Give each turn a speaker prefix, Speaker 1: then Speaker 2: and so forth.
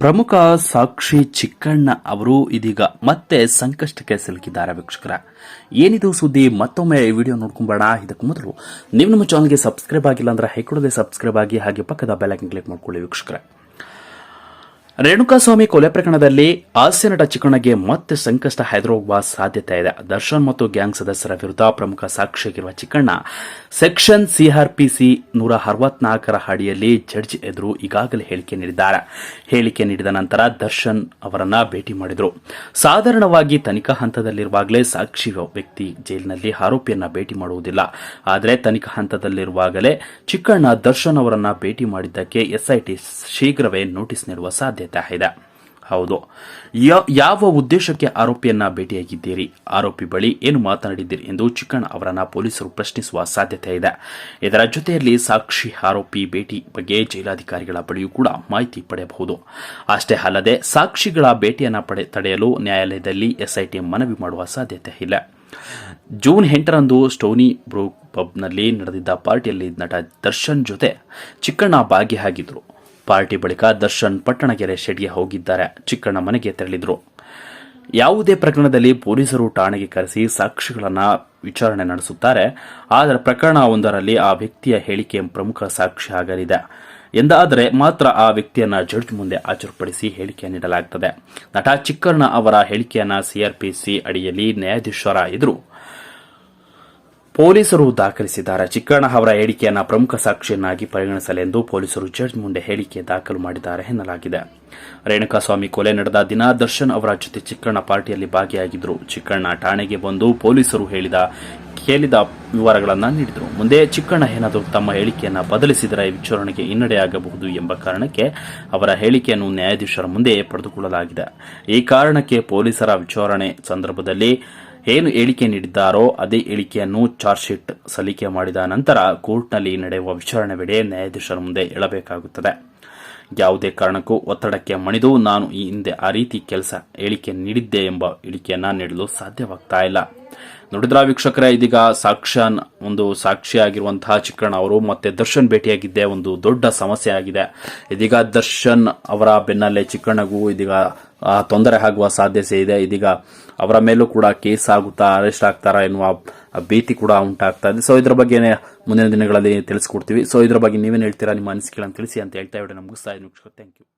Speaker 1: ಪ್ರಮುಖ ಸಾಕ್ಷಿ ಚಿಕ್ಕಣ್ಣ ಅವರು ಇದೀಗ ಮತ್ತೆ ಸಂಕಷ್ಟಕ್ಕೆ ಸಿಲುಕಿದ್ದಾರೆ ವೀಕ್ಷಕರ. ಏನಿದು ಸುದ್ದಿ, ಮತ್ತೊಮ್ಮೆ ಈ ವಿಡಿಯೋ ನೋಡ್ಕೊಂಬೇಡ ಇದಕ್ಕೆ ಮೊದಲು ನೀವು ನಮ್ಮ ಚಾನಲ್ಗೆ ಸಬ್ಸ್ಕ್ರೈಬ್ ಆಗಿಲ್ಲ ಅಂದ್ರೆ ಹೈಕೊಡದೆ ಸಬ್ಸ್ಕ್ರೈಬ್ ಆಗಿ ಹಾಗೆ ಪಕ್ಕದ ಬೆಲ್ಲೈಕನ್ ಕ್ಲಿಕ್ ಮಾಡ್ಕೊಳ್ಳಿ ವೀಕ್ಷಕರ. ರೇಣುಕಾಸ್ವಾಮಿ ಕೊಲೆ ಪ್ರಕರಣದಲ್ಲಿ ಹಾಸ್ಯ ನಟ ಚಿಕ್ಕಣ್ಣಗೆ ಮತ್ತೆ ಸಂಕಷ್ಟ ಹೆದರೋಗುವ ಸಾಧ್ಯತೆ ಇದೆ. ದರ್ಶನ್ ಮತ್ತು ಗ್ಯಾಂಗ್ ಸದಸ್ಯರ ವಿರುದ್ಧ ಪ್ರಮುಖ ಸಾಕ್ಷಿಯಾಗಿರುವ ಚಿಕ್ಕಣ್ಣ, ಸೆಕ್ಷನ್ ಸಿಆರ್ಪಿಸಿ ನೂರ ಅರವತ್ನಾಲ್ಕರ ಅಡಿಯಲ್ಲಿ ಜಡ್ಜ್ ಎದುರು ಈಗಾಗಲೇ ಹೇಳಿಕೆ ನೀಡಿದ್ದಾರೆ. ಹೇಳಿಕೆ ನೀಡಿದ ನಂತರ ದರ್ಶನ್ ಅವರನ್ನ ಭೇಟಿ ಮಾಡಿದರು. ಸಾಧಾರಣವಾಗಿ ತನಿಖಾ ಹಂತದಲ್ಲಿರುವಾಗಲೇ ಸಾಕ್ಷಿ ವ್ಯಕ್ತಿ ಜೈಲಿನಲ್ಲಿ ಆರೋಪಿಯನ್ನ ಭೇಟಿ ಮಾಡುವುದಿಲ್ಲ. ಆದರೆ ತನಿಖಾ ಹಂತದಲ್ಲಿರುವಾಗಲೇ ಚಿಕ್ಕಣ್ಣ ದರ್ಶನ್ ಅವರನ್ನ ಭೇಟಿ ಮಾಡಿದ್ದಕ್ಕೆ ಎಸ್ಐಟಿ ಶೀಘ್ರವೇ ನೋಟಿಸ್ ನೀಡುವ ಸಾಧ್ಯತೆ ಇದೆ ಹೌದು. ಯಾವ ಉದ್ದೇಶಕ್ಕೆ ಆರೋಪಿಯನ್ನ ಭೇಟಿಯಾಗಿದ್ದೀರಿ? ಆರೋಪಿ ಬಳಿ ಏನು ಮಾತನಾಡಿದ್ದೀರಿ ಎಂದು ಚಿಕ್ಕಣ್ಣ ಅವರನ್ನ ಪೊಲೀಸರು ಪ್ರಶ್ನಿಸುವ ಸಾಧ್ಯತೆ ಇದೆ. ಇದರ ಜೊತೆಯಲ್ಲಿ ಸಾಕ್ಷಿ ಆರೋಪಿ ಭೇಟಿ ಬಗ್ಗೆ ಜೈಲಾಧಿಕಾರಿಗಳ ಬಳಿಯೂ ಕೂಡ ಮಾಹಿತಿ ಪಡೆಯಬಹುದು. ಅಷ್ಟೇ ಅಲ್ಲದೆ ಸಾಕ್ಷಿಗಳ ಭೇಟಿಯನ್ನು ತಡೆಯಲು ನ್ಯಾಯಾಲಯದಲ್ಲಿ ಎಸ್ಐಟಿ ಮನವಿ ಮಾಡುವ ಸಾಧ್ಯತೆ ಇಲ್ಲ. ಜೂನ್ ಎಂಟರಂದು ಸ್ಟೋನಿ ಬ್ರೂಕ್ ಪಬ್ನಲ್ಲಿ ನಡೆದಿದ್ದ ಪಾರ್ಟಿಯಲ್ಲಿ ನಟ ದರ್ಶನ್ ಜೊತೆ ಚಿಕ್ಕಣ್ಣ ಭಾಗಿಯಾಗಿದ್ರು. ಪಾರ್ಟಿ ಬಳಿಕ ದರ್ಶನ್ ಪಟ್ಟಣಗೆರೆ ಶೆಡ್ಗೆ ಹೋಗಿದ್ದಾರೆ. ಚಿಕ್ಕಣ್ಣ ಮನೆಗೆ ತೆರಳಿದ್ರು. ಯಾವುದೇ ಪ್ರಕರಣದಲ್ಲಿ ಪೊಲೀಸರು ಠಾಣೆಗೆ ಕರೆಸಿ ಸಾಕ್ಷಿಗಳನ್ನು ವಿಚಾರಣೆ ನಡೆಸುತ್ತಾರೆ. ಆದರೆ ಪ್ರಕರಣ ಒಂದರಲ್ಲಿ ಆ ವ್ಯಕ್ತಿಯ ಹೇಳಿಕೆ ಪ್ರಮುಖ ಸಾಕ್ಷಿ ಆಗಲಿದೆ. ಎಂದಾದರೆ ಮಾತ್ರ ಆ ವ್ಯಕ್ತಿಯನ್ನು ಜಡ್ಜ್ ಮುಂದೆ ಹಾಜರುಪಡಿಸಿ ಹೇಳಿಕೆ ನೀಡಲಾಗುತ್ತದೆ ನಟ ಚಿಕ್ಕಣ್ಣ ಅವರ ಹೇಳಿಕೆಯನ್ನು ಸಿಆರ್ಪಿಸಿ ಅಡಿಯಲ್ಲಿ ನ್ಯಾಯಾಧೀಶರ ಎದುರು ಪೊಲೀಸರು ದಾಖಲಿಸಿದ್ದಾರೆ. ಚಿಕ್ಕಣ್ಣ ಅವರ ಹೇಳಿಕೆಯನ್ನು ಪ್ರಮುಖ ಸಾಕ್ಷಿಯನ್ನಾಗಿ ಪರಿಗಣಿಸಲೆಂದು ಪೊಲೀಸರು ಜಡ್ಜ್ ಮುಂದೆ ಹೇಳಿಕೆ ದಾಖಲು ಮಾಡಿದ್ದಾರೆ ಎನ್ನಲಾಗಿದೆ. ರೇಣುಕಾಸ್ವಾಮಿ ಕೊಲೆ ನಡೆದ ದಿನ ದರ್ಶನ್ ಅವರ ಜೊತೆ ಚಿಕ್ಕಣ್ಣ ಪಾರ್ಟಿಯಲ್ಲಿ ಭಾಗಿಯಾಗಿದ್ದರು ಚಿಕ್ಕಣ್ಣ ಠಾಣೆಗೆ ಬಂದು ಪೊಲೀಸರು ಹೇಳಿದ, ಕೇಳಿದ ವಿವರಗಳನ್ನು ನೀಡಿದರು. ಮುಂದೆ ಚಿಕ್ಕಣ್ಣ ಏನಾದರೂ ತಮ್ಮ ಹೇಳಿಕೆಯನ್ನು ಬದಲಿಸಿದರೆ ವಿಚಾರಣೆಗೆ ಹಿನ್ನಡೆಯಾಗಬಹುದು ಎಂಬ ಕಾರಣಕ್ಕೆ ಅವರ ಹೇಳಿಕೆಯನ್ನು ನ್ಯಾಯಾಧೀಶರ ಮುಂದೆ ಪಡೆದುಕೊಳ್ಳಲಾಗಿದೆ. ಈ ಕಾರಣಕ್ಕೆ ಪೊಲೀಸರ ವಿಚಾರಣೆ ಸಂದರ್ಭದಲ್ಲಿ ಏನು ಹೇಳಿಕೆ ನೀಡಿದ್ದಾರೋ ಅದೇ ಹೇಳಿಕೆಯನ್ನು ಚಾರ್ಜ್ ಶೀಟ್ ಸಲ್ಲಿಕೆ ಮಾಡಿದ ನಂತರ ಕೋರ್ಟ್ನಲ್ಲಿ ನಡೆಯುವ ವಿಚಾರಣೆ ವೇಳೆ ನ್ಯಾಯಾಧೀಶರ ಮುಂದೆ ಹೇಳಬೇಕಾಗುತ್ತದೆ. ಯಾವುದೇ ಕಾರಣಕ್ಕೂ ಒತ್ತಡಕ್ಕೆ ಮಣಿದು ನಾನು ಈ ಹಿಂದೆ ಆ ರೀತಿ ಕೆಲಸ ಹೇಳಿಕೆ ನೀಡಿದ್ದೆ ಎಂಬ ಹೇಳಿಕೆಯನ್ನ ನೀಡಲು ಸಾಧ್ಯವಾಗ್ತಾ ಇಲ್ಲ. ನೋಡಿದ್ರ ವೀಕ್ಷಕರೇ, ಇದೀಗ ಸಾಕ್ಷಾನ್ ಒಂದು ಸಾಕ್ಷಿಯಾಗಿರುವಂತಹ ಚಿಕ್ಕಣ್ಣ ಅವರು ಮತ್ತೆ ದರ್ಶನ್ ಭೇಟಿಯಾಗಿದ್ದೆ ಒಂದು ದೊಡ್ಡ ಸಮಸ್ಯೆ ಆಗಿದೆ. ಇದೀಗ ದರ್ಶನ್ ಅವರ ಬೆನ್ನಲ್ಲೇ ಚಿಕ್ಕಣ್ಣಗೂ ಇದೀಗ ತೊಂದರೆ ಆಗುವ ಸಾಧ್ಯತೆ ಇದೆ. ಇದೀಗ ಅವರ ಮೇಲೂ ಕೂಡ ಕೇಸ್ ಆಗುತ್ತಾ ಅರೆಸ್ಟ್ ಆಗ್ತಾರಾ ಎನ್ನುವ ಭೀತಿ ಕೂಡ ಉಂಟಾಗ್ತಾ ಇದೆ. ಸೊ ಇದ್ರ ಬಗ್ಗೆ ಮುಂದಿನ ದಿನಗಳಲ್ಲಿ ತಿಳಿಸ್ಕೊಡ್ತೀವಿ. ಸೊ ಇದ್ರ ಬಗ್ಗೆ ನೀವೇನು ಹೇಳ್ತೀರಾ? ನಿಮ್ಮ ಅನಿಸಿಕೆಗಳನ್ನು ತಿಳಿಸಿ ಅಂತ ಹೇಳ್ತಾ ಇവിടെ ನಮ್ಗೆ ಮುಗಿಸ್ತಾ ಇದ್ದೀನಿ ಥ್ಯಾಂಕ್ ಯು